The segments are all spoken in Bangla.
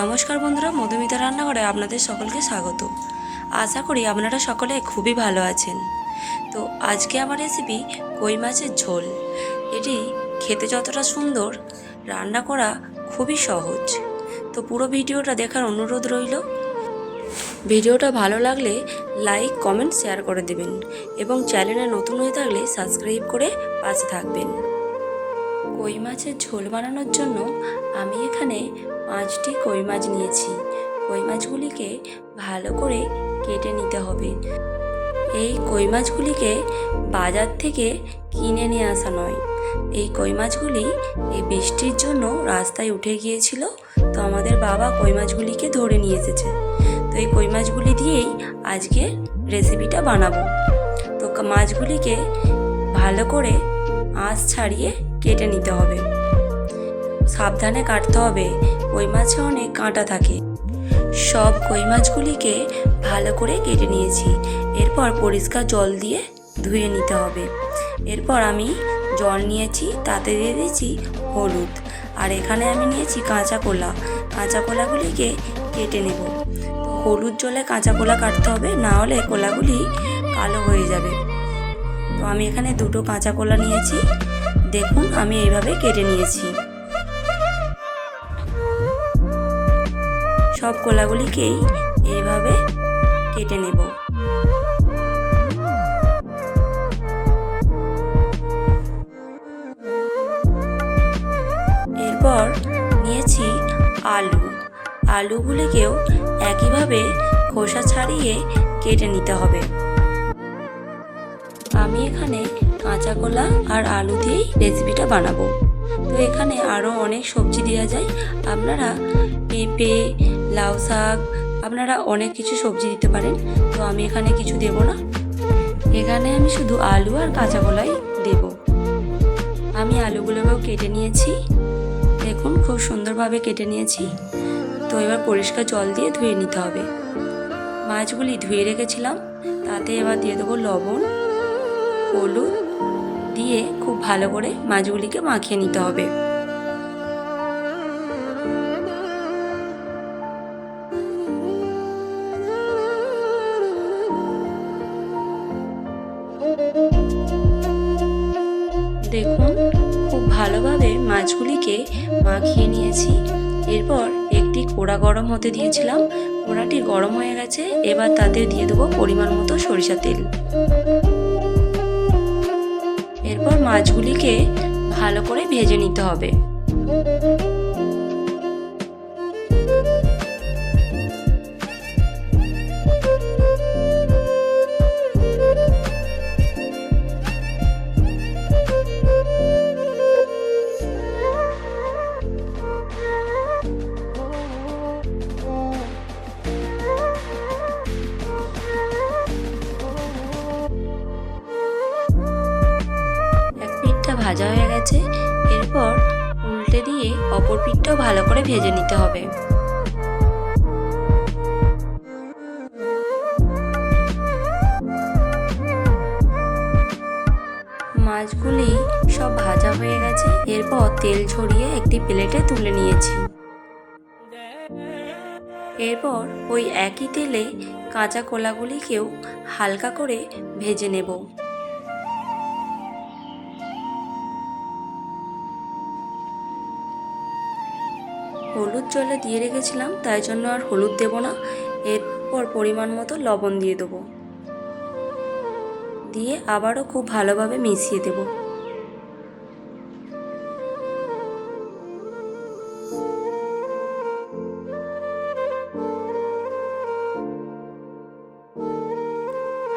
নমস্কার বন্ধুরা, মধুমিতা রান্নাঘরে আপনাদের সকলকে স্বাগত। আশা করি আপনারা সকলে খুবই ভালো আছেন। তো আজকে আমার রেসিপি কই মাছের ঝোল। এটি খেতে যতটা সুন্দর, রান্না করা খুবই সহজ। তো পুরো ভিডিওটা দেখার অনুরোধ রইল। ভিডিওটা ভালো লাগলে লাইক কমেন্ট শেয়ার করে দেবেন এবং চ্যানেলে নতুন হয়ে থাকলে সাবস্ক্রাইব করে পাশে থাকবেন। কই মাছের ঝোল বানানোর জন্য আমি এখানে পাঁচটি কই মাছ নিয়েছি। কই মাছগুলিকে ভালো করে কেটে নিতে হবে। এই কই মাছগুলিকে বাজার থেকে কিনে নিয়ে আসা নয়। এই কই মাছগুলি এই বৃষ্টির জন্য রাস্তায় উঠে গিয়েছিল, তো আমাদের বাবা কই মাছগুলিকে ধরে নিয়ে এসেছে। তো এই কই মাছগুলি দিয়েই আজকে রেসিপিটা বানাবো। তো মাছগুলিকে ভালো করে আঁশ ছাড়িয়ে কেটে নিতে হবে। সাবধানে কাটতে হবে। কই মাছে অনেক কাঁটা থাকে। সব কই মাছগুলিকে ভালো করে কেটে নিয়েছি। এরপর পরিষ্কার জল দিয়ে ধুয়ে নিতে হবে। এরপর আমি জল নিয়েছি, তাতে দিয়ে দিয়েছি হলুদ। আর এখানে আমি নিয়েছি কাঁচা কলা। কাঁচা কলাগুলিকে কেটে নেব। তো হলুদ জলে কাঁচা কলা কাটতে হবে, না হলে কলাগুলি কালো হয়ে যাবে। তো আমি এখানে দুটো কাঁচা কলা নিয়েছি। দেখুন, আমি এইভাবে কেটে নিয়েছি। সব কলাগুলিকেই এইভাবে কেটে নেব। এরপর নিয়েছি আলু। আলুগুলিকেও একইভাবে খোসা ছাড়িয়ে কেটে নিতে হবে। আমি এখানে কাঁচা কলা আর আলু দিয়েই রেসিপিটা বানাবো। তো এখানে আরও অনেক সবজি দেওয়া যায়। আপনারা পেঁপে লাউ শাক, আপনারা অনেক কিছু সবজি দিতে পারেন, তো আমি এখানে কিছু দেব না। এখানে আমি শুধু আলু আর কাঁচা কলাই দেব। আমি আলুগুলোকেও কেটে নিয়েছি। দেখুন, খুব সুন্দরভাবে কেটে নিয়েছি। তো এবার পরিষ্কার জল দিয়ে ধুয়ে নিতে হবে। মাছগুলি ধুয়ে রেখেছিলাম, তাতে এবার দিয়ে দেবো লবণ, হলুদ, দিয়ে খুব ভালো করে মাছগুলিকে মাখিয়ে নিতে হবে। ভালোভাবে মাছগুলিকে মাখিয়ে নিয়েছি। এরপর একটি কোড়া গরম হতে দিয়েছিলাম। কোড়াটি গরম হয়ে গেছে, এবার তাতে দিয়ে দেবো পরিমাণ মতো সরিষা তেল। এরপর মাছগুলিকে ভালো করে ভেজে নিতে হবে। অপর ভালো করে ভেজে নিতে হবে। মাছগুলি সব ভাজা হয়ে গেছে। এরপর তেল ছড়িয়ে একটি প্লেটে তুলে নিয়েছি। এরপর ওই একই তেলে কাঁচা কলাগুলিকেও হালকা করে ভেজে নেব। হলুদ জলে দিয়ে রেখেছিলাম, তাই জন্য আর হলুদ দেব না। এরপর পরিমাণ মতো লবণ দিয়ে দেবো। দিয়ে আবারও খুব ভালোভাবে মিশিয়ে দেব।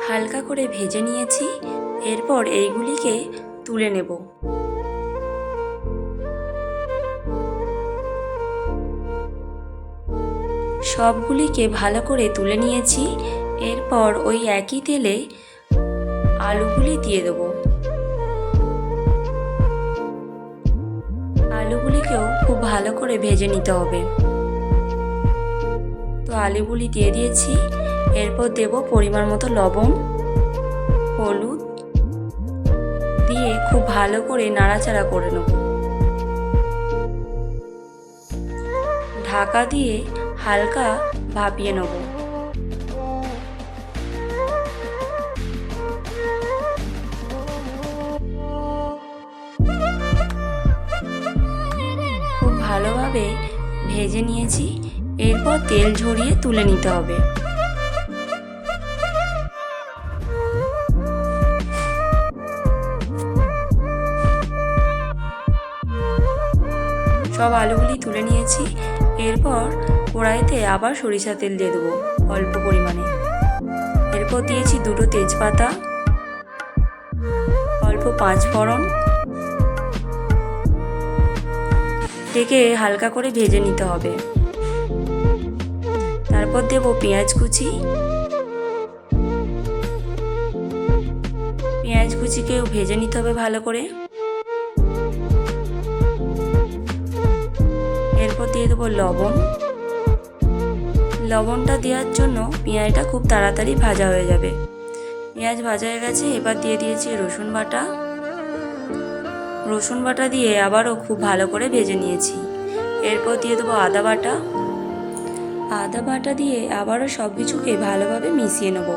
হালকা করে ভেজে নিয়েছি, এরপর এইগুলিকে তুলে নেব। সবগুলিকে ভালো করে তুলে নিয়েছি। এরপর ওই একই তেলে আলুগুলি দিয়ে দেবো। আলুগুলিকেও খুব ভালো করে ভেজে নিতে হবে। তো আলুগুলি দিয়ে দিয়েছি। এরপর দেব পরিমাণ মতো লবণ, হলুদ দিয়ে খুব ভালো করে নাড়াচাড়া করে নেব। ঢাকা দিয়ে হালকা ভাপিয়ে নেব। খুব ভালোভাবে ভেজে নিয়েছি। এরপর তেল ঝরিয়ে তুলে নিতে হবে। সব আলুগুলি তুলে নিয়েছি। এরপর কড়াইতে আবার সরিষা তেল দিয়ে দেবো অল্প পরিমাণে। এরপর দিয়েছি দুটো তেজপাতা, অল্প পাঁচ ফোড়ন। থেকে হালকা করে ভেজে নিতে হবে। তারপর দেব পেঁয়াজ কুচি। পেঁয়াজ কুচিকেও ভেজে নিতে হবে ভালো করে। দিয়ে দেবো লবণ। লবণটা দেওয়ার জন্য পেঁয়াজটা খুব তাড়াতাড়ি ভাজা হয়ে যাবে। পেঁয়াজ ভাজা হয়ে গেছে, এবার দিয়ে দিয়েছি রসুন বাটা। রসুন বাটা দিয়ে আবারও খুব ভালো করে ভেজে নিয়েছি। এরপর দিয়ে দেবো আদা বাটা। আদা বাটা দিয়ে আবারও সব কিছুকে ভালোভাবে মিশিয়ে নেব।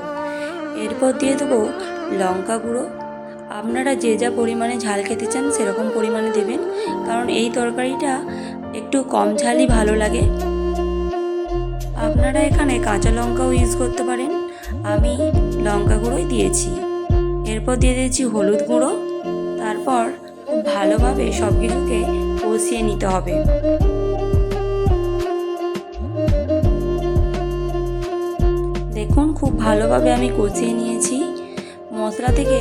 এরপর দিয়ে দেবো লঙ্কা গুঁড়ো। আপনারা যে যা পরিমাণে ঝাল খেতে চান সেরকম পরিমাণে দেবেন। কারণ এই তরকারিটা একটু কম ঝালই ভালো লাগে। আপনারা এখানে কাঁচা লঙ্কাও ইউজ করতে পারেন। আমি লঙ্কা গুঁড়োই দিয়েছি। এরপর দিয়ে দিয়েছি হলুদ গুঁড়ো। তারপর ভালোভাবে সব কিছুকে কষিয়ে নিতে হবে। দেখুন খুব ভালোভাবে আমি কষিয়ে নিয়েছি। মশলা থেকে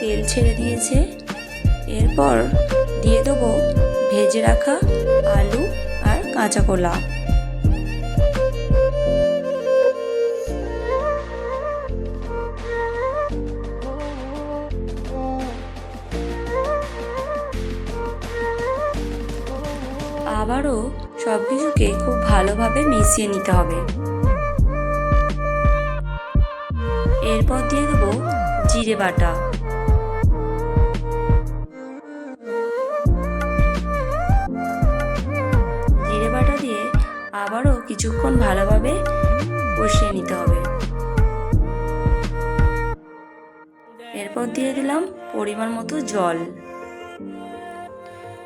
তেল ছেড়ে দিয়েছে। এরপর দিয়ে দেবো ভেজে রাখা আলু আর কাঁচা কলা। আবারও সব কিছুকে খুব ভালোভাবে মিশিয়ে নিতে হবে। এরপর দিয়ে দেবো জিরে বাটা। আবারও কিছুক্ষণ ভালোভাবে কষিয়ে নিতে হবে। এরপর দিয়ে দিলাম পরিমাণ মতো জল।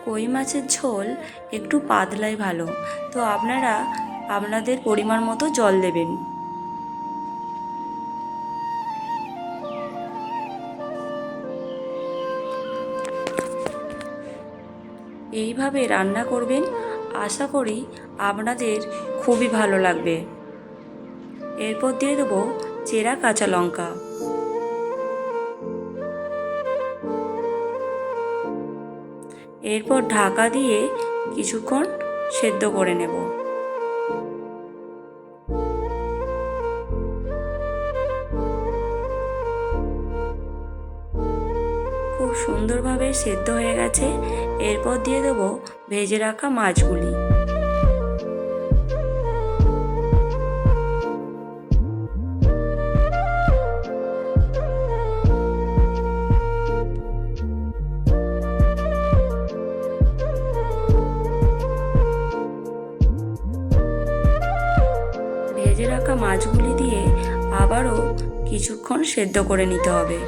কই মাছের ঝোল একটু পাতলাই ভালো। তো আপনারা আপনাদের পরিমাণ মতো জল দেবেন। এইভাবে রান্না করবেন আশা করি আপনাদের খুবই ভালো লাগবে। এরপর দিয়ে দেবো চেরা কাঁচা লঙ্কা। এরপর ঢাকা দিয়ে কিছুক্ষণ সেদ্ধ করে নেব। সুন্দরভাবে সেদ্ধ হয়ে গেছে। এরপর দিয়ে দেবো ভেজে রাখা মাছগুলি। ভেজে রাখা মাছগুলি দিয়ে আবারও কিছুক্ষণ সেদ্ধ করে নিতে হবে।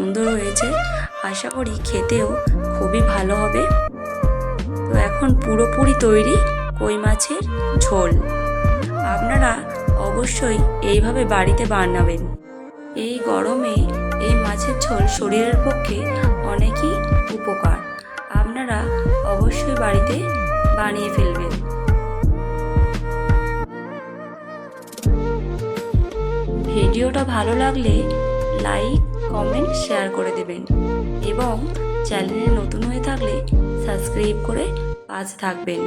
সুন্দর হয়েছে। আশা করি খেতেও খুবই ভালো হবে। তো এখন পুরোপুরি তৈরি কই মাছের ঝোল। আপনারা অবশ্যই এইভাবে বাড়িতে বানাবেন। এই গরমে এই মাছের ঝোল শরীরের পক্ষে অনেকই উপকার। আপনারা অবশ্যই বাড়িতে বানিয়ে ফেলবেন। ভিডিওটা ভালো লাগলে লাইক কমেন্ট শেয়ার করে দেবেন। এবং চ্যানেলে নতুন হয়ে থাকলে সাবস্ক্রাইব করে পাশে থাকবেন।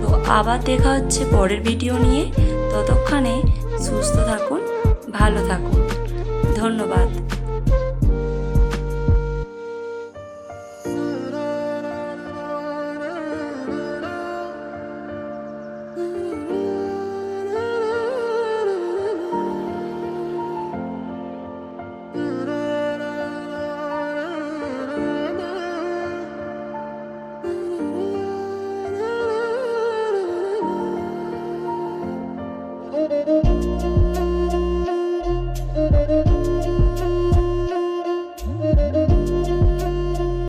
তো আবার দেখা হচ্ছে পরের ভিডিও নিয়ে। ততক্ষণে সুস্থ থাকুন, ভালো থাকুন। ধন্যবাদ।